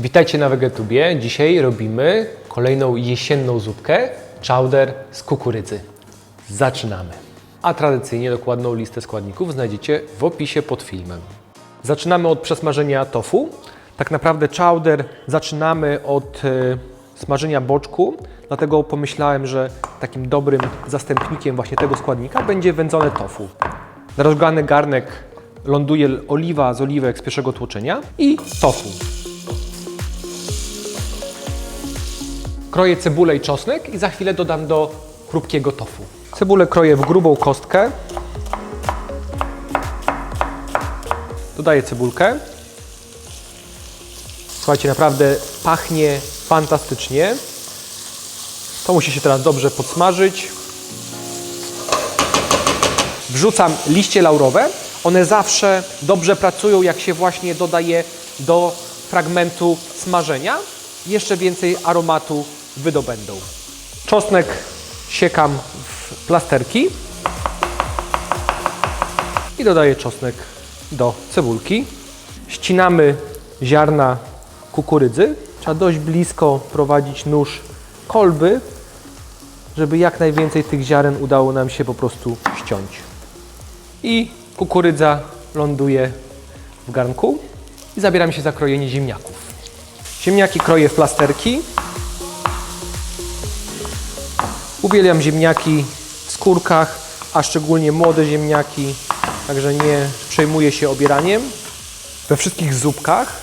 Witajcie na Wegetubie. Dzisiaj robimy kolejną jesienną zupkę chowder z kukurydzy. Zaczynamy. A tradycyjnie dokładną listę składników znajdziecie w opisie pod filmem. Zaczynamy od przesmażenia tofu. Tak naprawdę chowder zaczynamy od e, smażenia boczku, dlatego pomyślałem, że takim dobrym zastępnikiem właśnie tego składnika będzie wędzone tofu. Na rozgrzany garnek ląduje oliwa z oliwek z pierwszego tłoczenia i tofu. Kroję cebulę i czosnek i za chwilę dodam do chrupkiego tofu. Cebulę kroję w grubą kostkę. Dodaję cebulkę. Słuchajcie, naprawdę pachnie fantastycznie. To musi się teraz dobrze podsmażyć. Wrzucam liście laurowe. One zawsze dobrze pracują, jak się właśnie dodaje do fragmentu smażenia. Jeszcze więcej aromatu wydobędą. Czosnek siekam w plasterki i dodaję czosnek do cebulki. Ścinamy ziarna kukurydzy. Trzeba dość blisko prowadzić nóż kolby, żeby jak najwięcej tych ziaren udało nam się po prostu ściąć. I kukurydza ląduje w garnku i zabieram się za krojenie ziemniaków. Ziemniaki kroję w plasterki. Uwielbiam ziemniaki w skórkach, a szczególnie młode ziemniaki, także nie przejmuję się obieraniem. We wszystkich zupkach,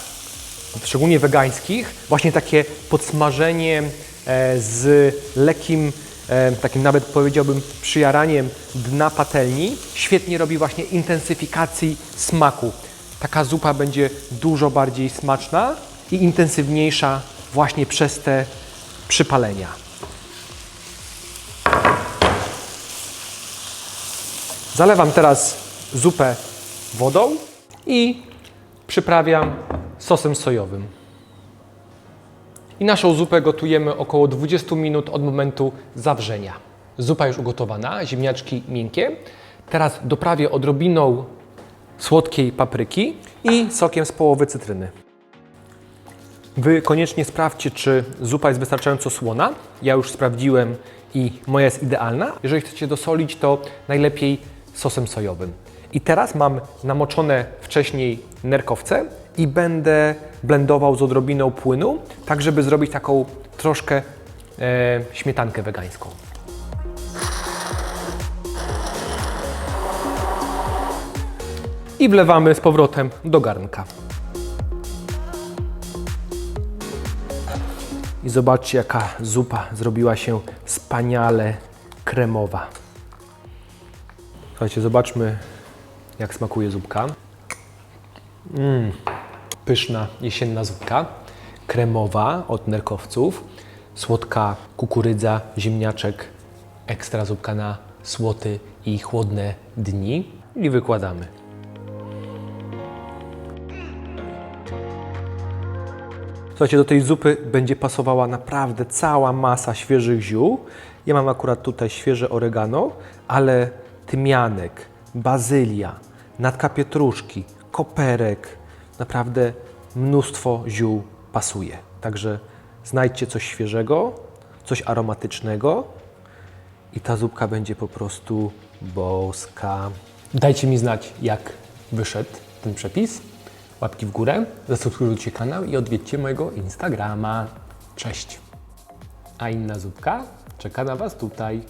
szczególnie wegańskich, właśnie takie podsmażenie e, z lekkim, e, takim nawet powiedziałbym przyjaraniem dna patelni, świetnie robi właśnie intensyfikacji smaku. Taka zupa będzie dużo bardziej smaczna i intensywniejsza właśnie przez te przypalenia. Zalewam teraz zupę wodą i przyprawiam sosem sojowym. I naszą zupę gotujemy około 20 minut od momentu zawrzenia. Zupa już ugotowana, ziemniaczki miękkie. Teraz doprawię odrobiną słodkiej papryki i sokiem z połowy cytryny. Wy koniecznie sprawdźcie, czy zupa jest wystarczająco słona. Ja już sprawdziłem i moja jest idealna. Jeżeli chcecie dosolić, to najlepiej sosem sojowym. I teraz mam namoczone wcześniej nerkowce i będę blendował z odrobiną płynu, tak żeby zrobić taką troszkę e, śmietankę wegańską. I wlewamy z powrotem do garnka. I zobaczcie, jaka zupa zrobiła się wspaniale kremowa. Słuchajcie, zobaczmy, jak smakuje zupka. Mm, pyszna jesienna zupka, kremowa od nerkowców, słodka kukurydza, ziemniaczek, ekstra zupka na słoty i chłodne dni. I wykładamy. Słuchajcie, do tej zupy będzie pasowała naprawdę cała masa świeżych ziół. Ja mam akurat tutaj świeże oregano, ale tymianek, bazylia, natka pietruszki, koperek, naprawdę mnóstwo ziół pasuje. Także znajdźcie coś świeżego, coś aromatycznego i ta zupka będzie po prostu boska. Dajcie mi znać, jak wyszedł ten przepis. Łapki w górę, zasubskrybujcie kanał i odwiedźcie mojego Instagrama. Cześć! A inna zupka czeka na Was tutaj.